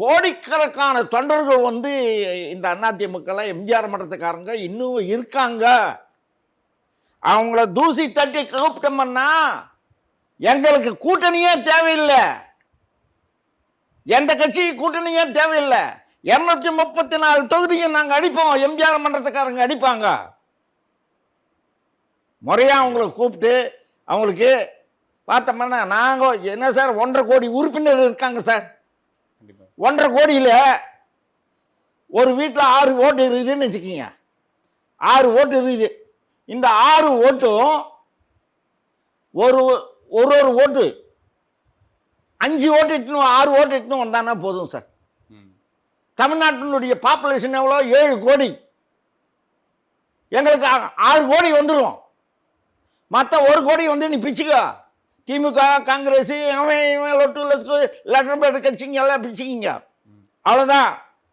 கோடிக்கணக்கான தொண்டர்கள் வந்து இந்த அதிமுக எம்ஜிஆர் மன்றத்துக்காரங்க இன்னும் இருக்காங்க. அவங்கள தூசி தட்டி கூப்பிட்டோம்னா எங்களுக்கு கூட்டணியே தேவையில்லை. எந்த கட்சிக்கு கூட்டணியே தேவையில்லை. இரநூத்தி முப்பத்தி நாலு தொகுதியும் நாங்கள் அடிப்போம். எம்ஜிஆர் மன்றத்துக்காரங்க அடிப்பாங்க. முறையாக அவங்கள கூப்பிட்டு அவங்களுக்கு பார்த்தோம்னா நாங்கள் என்ன சார் ஒன்றரை கோடி உறுப்பினர் இருக்காங்க சார். ஒன்றரை கோடியில் ஒரு வீட்டில் ஆறு ஓட்டு இருக்குதுன்னு வச்சுக்கிங்க. ஆறு ஓட்டு இருக்குது. இந்த ஆறு ஓட்டும் ஒரு ஒரு ஒரு ஓட்டு அஞ்சு ஓட்டு இட்டுன்னு ஆறு ஓட்டு இட்டுன்னு வந்தானா போதும் சார். தமிழ்நாட்டினுடைய பாப்புலேஷன் எவ்வளோ? ஏழு கோடி. எங்களுக்கு ஆறு கோடி வந்துடும் மற்ற ஒரு கோடி வந்து நீ பிச்சுக்கோ. திமுக காங்கிரஸ் இவன் இவன் லொட்டு லெட்டர் பேட் கட்சிங்க எல்லாம் பிச்சுக்கிங்க அவ்வளோதான்